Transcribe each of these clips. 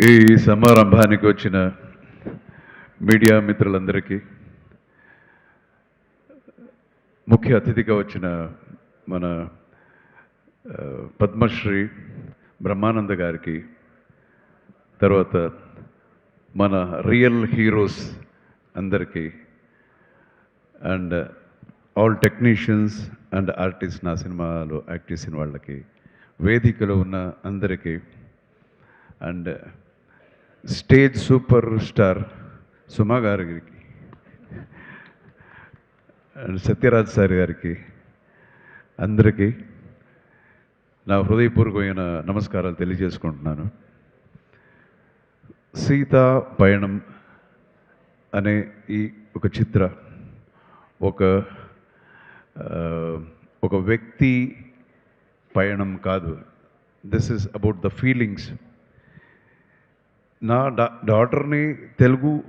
ఈ సమారంభానికి వచ్చిన మీడియా మిత్రులందరికీ ముఖ్య అతిథిగా వచ్చిన మన పద్మశ్రీ బ్రహ్మానంద గారికి తర్వాత మన రియల్ హీరోస్ అందరికీ and all technicians and artist నా సినిమాలో యాక్ట్ చేసిన వాళ్ళకి వేదికలో ఉన్న అందరికీ and stage super star Suma గారికి అండ్ సత్యరాజ్ సార్ గారికి అందరికీ నా హృదయపూర్వకమైన నమస్కారాలు తెలియజేసుకుంటున్నాను. సీతా పయణం అనే ఈ ఒక చిత్ర ఒక ఒక వ్యక్తి పయణం కాదు. This is about the feelings నా డా డాటర్ని తెలుగు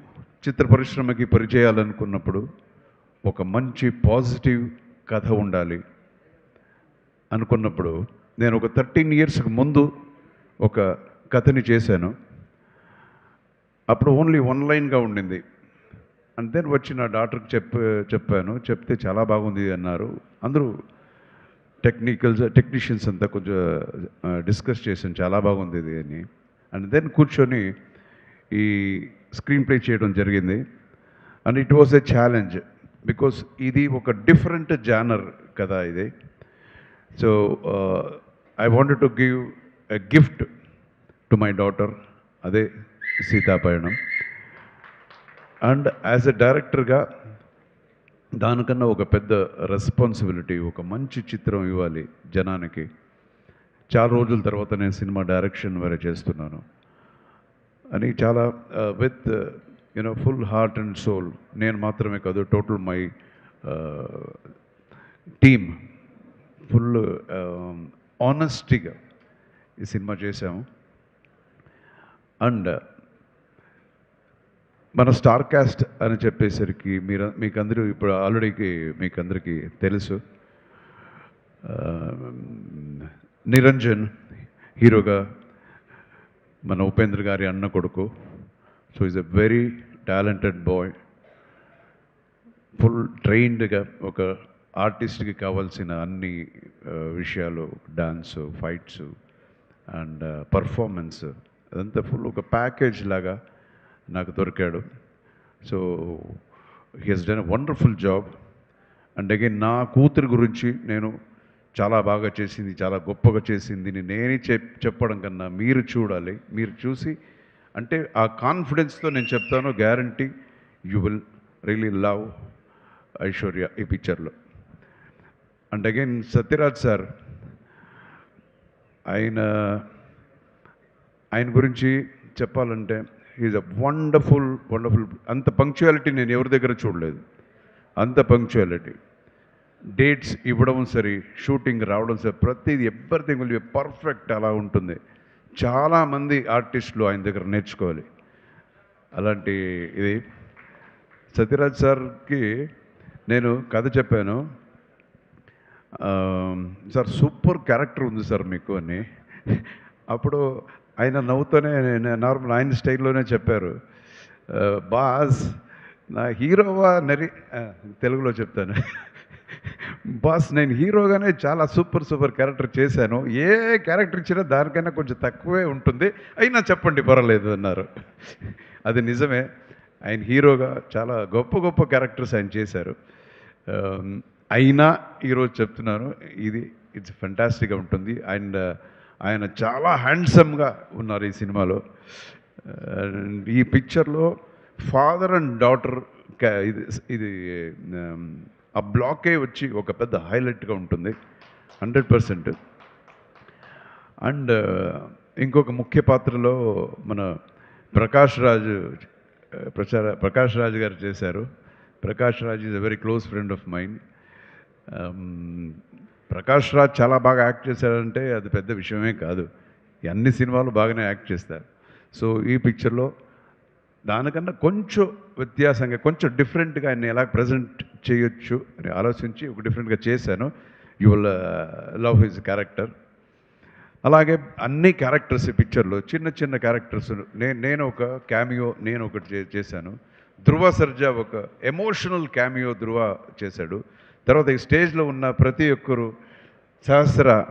చిత్ర పరిశ్రమకి పరిచయాలనుకున్నప్పుడు ఒక మంచి పాజిటివ్ కథ ఉండాలి అనుకున్నప్పుడు నేను ఒక థర్టీన్ ఇయర్స్కి ముందు ఒక కథని చేశాను. అప్పుడు ఓన్లీ వన్ లైన్గా ఉండింది. అంతే వచ్చి నా డాక్టర్కి చెప్పే చెప్పాను చెప్తే చాలా బాగుంది అన్నారు. అందరూ టెక్నికల్స్ టెక్నీషియన్స్ అంతా కొంచెం డిస్కస్ చేసాను చాలా బాగుంది ఇది అని. అండ్ దెన్ కూర్చొని ఈ స్క్రీన్ ప్లే చేయడం జరిగింది. And it was a challenge because ఇది ఒక డిఫరెంట్ జానర్ కదా ఇది. So I want to give a gift to my daughter అదే సీతాపయణం. అండ్ యాజ్ ఎ డైరెక్టర్గా దానికన్నా ఒక పెద్ద రెస్పాన్సిబిలిటీ ఒక మంచి చిత్రం ఇవ్వాలి జనానికి. చాలా రోజుల తర్వాత నేను సినిమా డైరెక్షన్ వేరే చేస్తున్నాను. అని చాలా with you know full heart and soul నేను మాత్రమే కాదు టోటల్ మై టీమ్ ఫుల్ ఆనెస్టీగా ఈ సినిమా చేశాము. అండ్ మన స్టార్ క్యాస్ట్ అని చెప్పేసరికి మీరు మీకు అందరూ ఇప్పుడు ఆల్రెడీకి మీకు అందరికీ తెలుసు. నిరంజన్ హీరోగా మన ఉపేంద్ర గారి అన్న కొడుకు. So is a very talented boy full ట్రైన్డ్గా ఒక ఆర్టిస్ట్కి కావాల్సిన అన్ని విషయాలు డాన్స్ ఫైట్స్ అండ్ పర్ఫార్మెన్స్ అదంతా ఫుల్ ఒక ప్యాకేజ్ లాగా నాకు దొరికాడు. So he he's done wonderful job and again నా కూతురు గురించి నేను చాలా బాగా చేసింది చాలా గొప్పగా చేసింది. నేనే చెప్ చెప్పడం కన్నా మీరు చూడాలి. మీరు చూసి అంటే ఆ కాన్ఫిడెన్స్తో నేను చెప్తాను guarantee you will really love Aishwarya ఈ పిక్చర్లో. అండ్ అగైన్ సత్యరాజ్ సార్ ఆయన ఆయన గురించి చెప్పాలంటే ఈజ్ అ వండర్ఫుల్ వండర్ఫుల్ అంత పంక్చువాలిటీ నేను ఎవరి దగ్గర చూడలేదు. అంత పంక్చువాలిటీ. డేట్స్ ఇవ్వడం సరే షూటింగ్ రావడం సరే ప్రతిదీ ఎవ్రీథింగ్ విల్ బి పర్ఫెక్ట్ అలా ఉంటుంది. చాలామంది ఆర్టిస్టులు ఆయన దగ్గర నేర్చుకోవాలి. అలాంటి ఇది. సత్యరాజ్ సార్కి నేను కథ చెప్పాను. సార్ సూపర్ క్యారెక్టర్ ఉంది సార్ మీకు అని. అప్పుడు ఆయన నవ్వుతూనే నార్మల్ ఆయన స్టైల్లోనే చెప్పారు. బాస్ నా హీరోవా నరి తెలుగులో చెప్తాను. బాస్ నేను హీరోగానే చాలా సూపర్ సూపర్ క్యారెక్టర్ చేశాను. ఏ క్యారెక్టర్ ఇచ్చినా దానికైనా కొంచెం తక్కువే ఉంటుంది. అయినా చెప్పండి పర్వాలేదు అన్నారు. అది నిజమే. ఆయన హీరోగా చాలా గొప్ప గొప్ప క్యారెక్టర్స్ ఆయన చేశారు. అయినా ఈరోజు చెప్తున్నాను ఇది ఇట్స్ ఫెంటాస్టిక్గా ఉంటుంది. అండ్ ఆయన చాలా హ్యాండ్సమ్గా ఉన్నారు ఈ సినిమాలో. ఈ పిక్చర్లో ఫాదర్ అండ్ డాటర్ ఇది ఇది ఆ బ్లాకే వచ్చి ఒక పెద్ద హైలైట్గా ఉంటుంది. Hundred percent. అండ్ ఇంకొక ముఖ్య పాత్రలో మన ప్రకాష్ రాజు ప్రచార ప్రకాష్ రాజ్ గారు చేశారు. Prakash Raj is a very close friend of mind Prakash Raj చాలా బాగా యాక్ట్ చేశారంటే అది పెద్ద విషయమే కాదు. అన్ని సినిమాలు బాగానే యాక్ట్ చేస్తారు. సో ఈ పిక్చర్లో దానికన్నా కొంచెం వ్యత్యాసంగా కొంచెం డిఫరెంట్గా ఆయన ఎలా ప్రజెంట్ చేయొచ్చు అని ఆలోచించి ఒక డిఫరెంట్గా చేశాను. You will love his character అలాగే అన్ని క్యారెక్టర్స్ ఈ పిక్చర్లో చిన్న చిన్న క్యారెక్టర్స్ నేను నేను ఒక క్యామియో నేను ఒకటి చే- చేశాను. ధృవ సర్జా ఒక ఎమోషనల్ క్యామియో ధృవ చేశాడు. తర్వాత ఈ స్టేజ్లో ఉన్న ప్రతి ఒక్కరు సహస్ర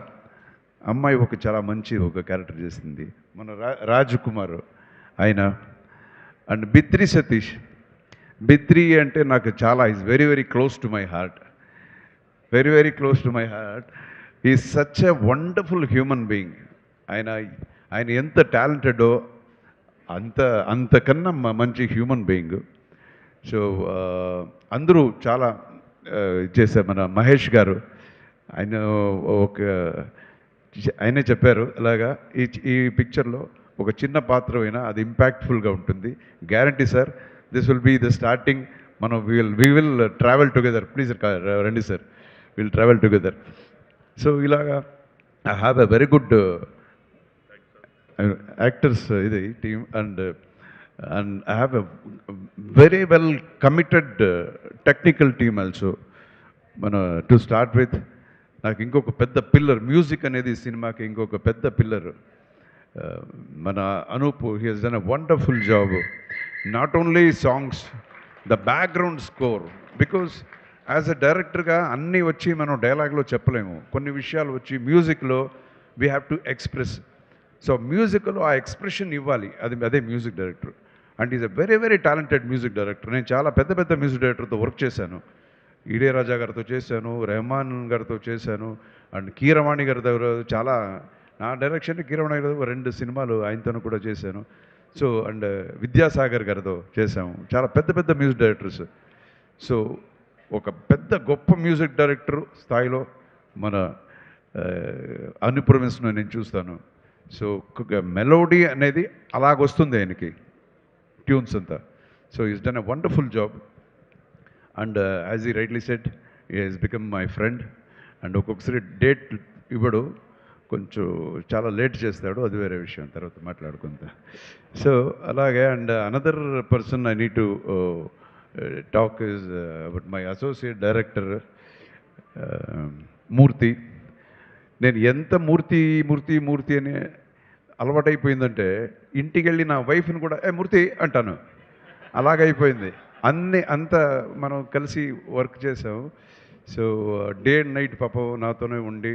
అమ్మాయి ఒక చాలా మంచి ఒక క్యారెక్టర్ చేసింది. మన రా రాజ్ కుమార్ ఆయన అండ్ బిత్రి సతీష్. బిత్రి అంటే నాకు చాలా is very very close to my heart very very close to my heart ఈ such a wonderful human being ఆయన ఆయన ఎంత టాలెంటెడో అంత అంతకన్నా మంచి హ్యూమన్ బీయింగ్ సో అందరూ చాలా చేశారు మన మహేష్ గారు. ఆయన ఒక ఆయనే చెప్పారు అలాగా ఈ ఈ పిక్చర్లో ఒక చిన్న పాత్ర అయినా అది ఇంపాక్ట్ఫుల్గా ఉంటుంది. Guarantee sir this will be the starting మనం will we will travel together please రండి sir will travel together so ఇలాగా I have a very good actors ఇది team and and I have a very well committed technical team also మన to start with నాకు ఇంకొక పెద్ద pillar music అనేది సినిమాకి ఇంకొక పెద్ద పిల్లర్ Uh, మన Anoop he he's done a wonderful job not only songs the background score because as a డైరెక్టర్గా అన్నీ వచ్చి మనం డైలాగ్లో చెప్పలేము. కొన్ని విషయాలు వచ్చి మ్యూజిక్లో we have to express so మ్యూజిక్లో ఆ ఎక్స్ప్రెషన్ ఇవ్వాలి. అది అదే music director and is a very very talented music director నేను చాలా పెద్ద పెద్ద మ్యూజిక్ డైరెక్టర్తో వర్క్ చేశాను. ఈడే రాజా గారితో చేశాను రెహమాన్ గారితో చేశాను అండ్ కీరవాణి గారి దగ్గర చాలా నా డైరెక్షన్ కిరణ్ గారితో రెండు సినిమాలు ఆయనతో కూడా చేశాను. సో అండ్ విద్యాసాగర్ గారితో చేశాము. చాలా పెద్ద పెద్ద మ్యూజిక్ డైరెక్టర్స్. సో ఒక పెద్ద గొప్ప మ్యూజిక్ డైరెక్టర్ స్థాయిలో మన అనుప్రమిస్తున్న నేను చూస్తాను. సో మెలోడీ అనేది అలాగొస్తుంది ఆయనకి. ట్యూన్స్ అంతా. So he's done a wonderful job and as he rightly said he's become my friend and ఒక్కొక్కసారి డేట్ ఇవ్వడు. కొంచెం చాలా లేట్ చేస్తాడు అది వేరే విషయం. తర్వాత మాట్లాడుకుంటా. సో అలాగే and another person I need to talk is about my associate director Murthy నేను ఎంత మూర్తి మూర్తి మూర్తి అని అలవాటైపోయిందంటే ఇంటికి వెళ్ళి నా వైఫ్ని కూడా ఏ మూర్తి అంటాను. అలాగైపోయింది. అన్ని అంత మనం కలిసి వర్క్ చేసాం. సో డే అండ్ నైట్ పాపం నాతోనే ఉండి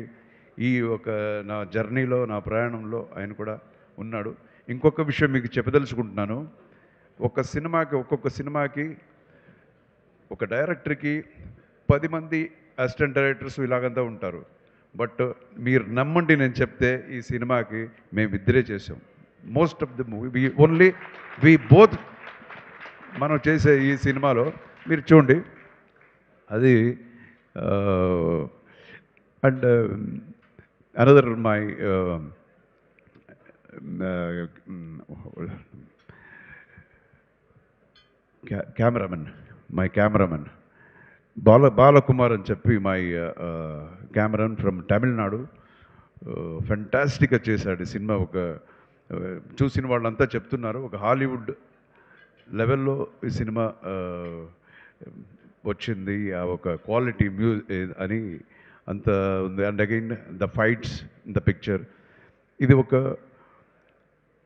ఈ ఒక నా జర్నీలో నా ప్రయాణంలో ఆయన కూడా ఉన్నాడు. ఇంకొక విషయం మీకు చెప్పదలుచుకుంటున్నాను. ఒక సినిమాకి ఒక్కొక్క సినిమాకి ఒక డైరెక్టర్కి పది మంది అసిస్టెంట్ డైరెక్టర్స్ ఇలాగంతా ఉంటారు. బట్ మీరు నమ్మండి నేను చెప్తే ఈ సినిమాకి మేము ఇద్దరే చేసాం most of the movie we only we both మనం చేసే ఈ సినిమాలో మీరు చూడండి. అది and another my cameraman my cameraman Bala Balakumar అని చెప్పి మై కెమెరాన్ ఫ్రమ్ తమిళనాడు ఫెంటాస్టిక్గా చేశాడు ఈ సినిమా. ఒక uh, చూసిన వాళ్ళంతా చెప్తున్నారు. ఒక హాలీవుడ్ లెవెల్లో ఈ సినిమా uh, వచ్చింది. ఆ ఒక క్వాలిటీ మ్యూ అని అంత ఉంది. And again the fights the picture ఇది ఒక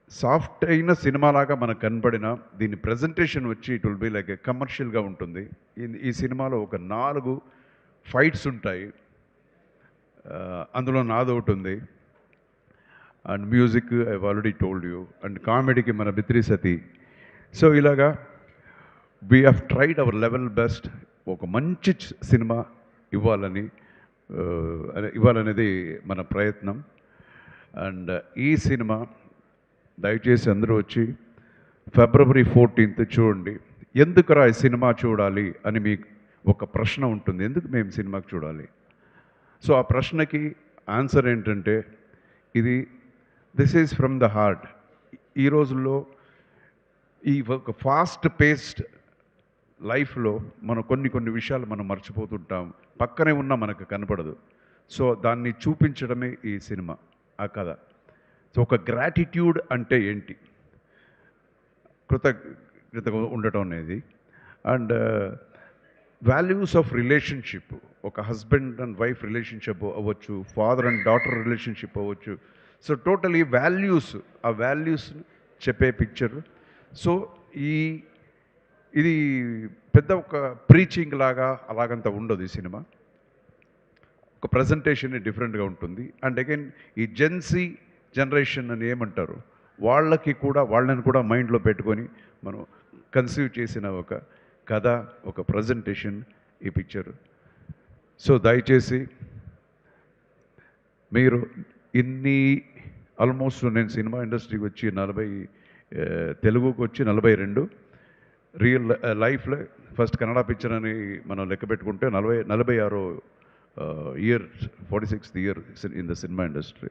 సాఫ్ట్ అయిన సినిమాలాగా మనకు కనపడిన దీని ప్రజెంటేషన్ వచ్చి ఇట్ విల్ బి లైక్ కమర్షియల్గా ఉంటుంది. ఈ- ఈ సినిమాలో ఒక నాలుగు ఫైట్స్ ఉంటాయి. Uh, అందులో నాది ఒకటి ఉంది. And music I already told you and కామెడీకి మన బిత్రి సతి. సో ఇలాగా we have tried our level best ఒక మంచి సినిమా ఇవ్వాలని ఇవ్వాలనేది మన ప్రయత్నం. అండ్ ఈ సినిమా దయచేసి అందరూ వచ్చి ఫిబ్రవరి ఫోర్టీన్త్ చూడండి. ఎందుకురా ఈ సినిమా చూడాలి అని మీకు ఒక ప్రశ్న ఉంటుంది. ఎందుకు మేము సినిమాకి చూడాలి? సో ఆ ప్రశ్నకి ఆన్సర్ ఏంటంటే ఇది this is from the heart. ఈ రోజుల్లో ఈ ఒక ఫాస్ట్ పేస్డ్ లైఫ్లో మనం కొన్ని కొన్ని విషయాలు మనం మర్చిపోతుంటాం. పక్కనే ఉన్నా మనకు కనపడదు. సో దాన్ని చూపించడమే ఈ సినిమా ఆ కథ. సో ఒక గ్రాటిట్యూడ్ అంటే ఏంటి? కృతజ్ఞత ఉండటం అనేది. అండ్ వాల్యూస్ ఆఫ్ రిలేషన్షిప్ ఒక హస్బెండ్ అండ్ వైఫ్ రిలేషన్షిప్ అవ్వచ్చు ఫాదర్ అండ్ డాటర్ రిలేషన్షిప్ అవ్వచ్చు. సో టోటలీ వాల్యూస్ ఆ వాల్యూస్ చెప్పే పిక్చర్ సో ఈ ఇది పెద్ద ఒక ప్రీచింగ్ లాగా అలాగంత ఉండదు ఈ సినిమా. ఒక ప్రజెంటేషన్ డిఫరెంట్గా ఉంటుంది. అండ్ అగైన్ ఈ జెన్సీ జనరేషన్ అని ఏమంటారు? వాళ్ళకి కూడా వాళ్ళని కూడా మైండ్లో పెట్టుకొని మనం కన్సీవ్ చేసిన ఒక కథ ఒక ప్రజెంటేషన్ ఈ పిక్చర్ సో దయచేసి మీరు ఇన్ని ఆల్మోస్ట్ నేను సినిమా ఇండస్ట్రీకి వచ్చి నలభై ఆ, తెలుగుకి వచ్చి నలభై రెండు రియల్ లైఫ్లో ఫస్ట్ కన్నడ పిక్చర్ అని మనం లెక్క పెట్టుకుంటే నలభై నలభై ఆరో year forty sixth year in the cinema industry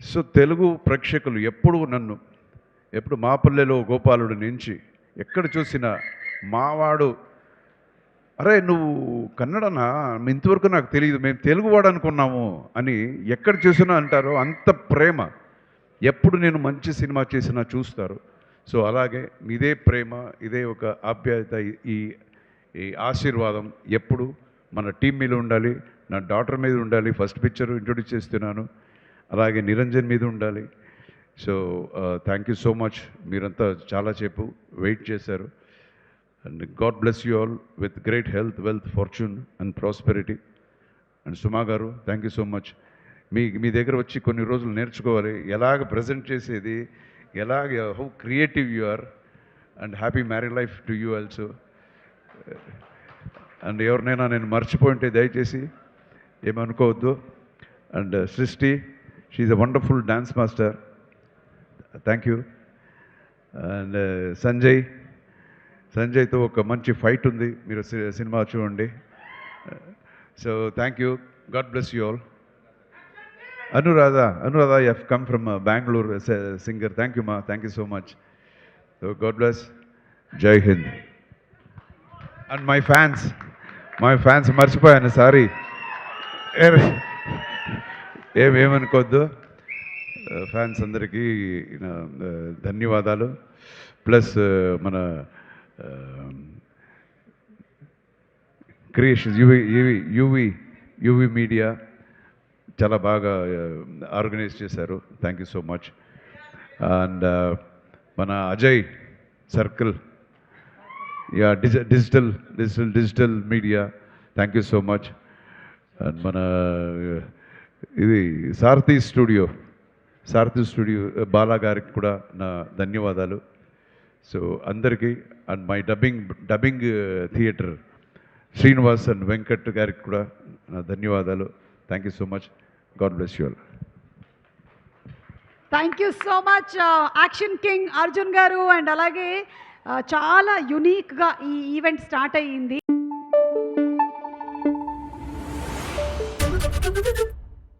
so Telugu ప్రేక్షకులు ఎప్పుడు నన్ను ఎప్పుడు మా పల్లెలో గోపాలుడు నుంచి ఎక్కడ చూసినా మావాడు అరే నువ్వు కన్నడనా? ఇంతవరకు నాకు తెలియదు మేము తెలుగువాడు అనుకున్నాము అని ఎక్కడ చూసినా అంటారో అంత ప్రేమ. ఎప్పుడు నేను మంచి సినిమా చేసినా చూస్తారు. సో అలాగే ఇదే ప్రేమ ఇదే ఒక ఆప్యాయత ఈ ఈ ఆశీర్వాదం ఎప్పుడు మన టీం మీద ఉండాలి నా డాటర్ మీద ఉండాలి ఫస్ట్ పిక్చర్ ఇంట్రొడ్యూస్ చేస్తున్నాను అలాగే నిరంజన్ మీద ఉండాలి. So thank you so much మీరంతా చాలాసేపు వెయిట్ చేశారు. And god bless you all with great health wealth fortune and prosperity. And Suma గారు థ్యాంక్ యూ సో మచ్ మీ మీ దగ్గర వచ్చి కొన్ని రోజులు నేర్చుకోవాలి. ఎలాగ ప్రజెంట్ చేసేది ఎలాగ how creative you are and happy marry life to you also. And ఎవరినైనా నేను మర్చిపోయింటే దయచేసి ఏమనుకోవద్దు. And Srishti she's a wonderful dance master thank you and Sanjay సంజయ్తో ఒక మంచి ఫైట్ ఉంది. మీరు సి- సినిమా చూడండి. So thank you god bless you all Anuradha Anuradha F come from Bengaluru singer thank you మా thank you so much so God bless Jai Hind and my fans my fans మర్చిపోయాను sorry ఏమేమనుకోవద్దు fans అందరికీ నా, ఆ, ధన్యవాదాలు ప్లస్ మన creations UV UV UV UV media చాలా బాగా organise చేశారు. Thank you so much and మన అజయ్ సర్కిల్ యా డిజ digital digital digital media. Thank you so much and మన ఇది సారథి స్టూడియో. సారథి స్టూడియో బాలా గారికి కూడా నా ధన్యవాదాలు. సో అందరికీ and my dubbing dubbing theatre Srinivas and Venkat గారికి కూడా నా ధన్యవాదాలు. Thank you so much God bless you thank you so much action king Arjun గారు అండ్ అలాగే uh, చాలా యునీక్గా ఈ ఈవెంట్ స్టార్ట్ అయ్యింది.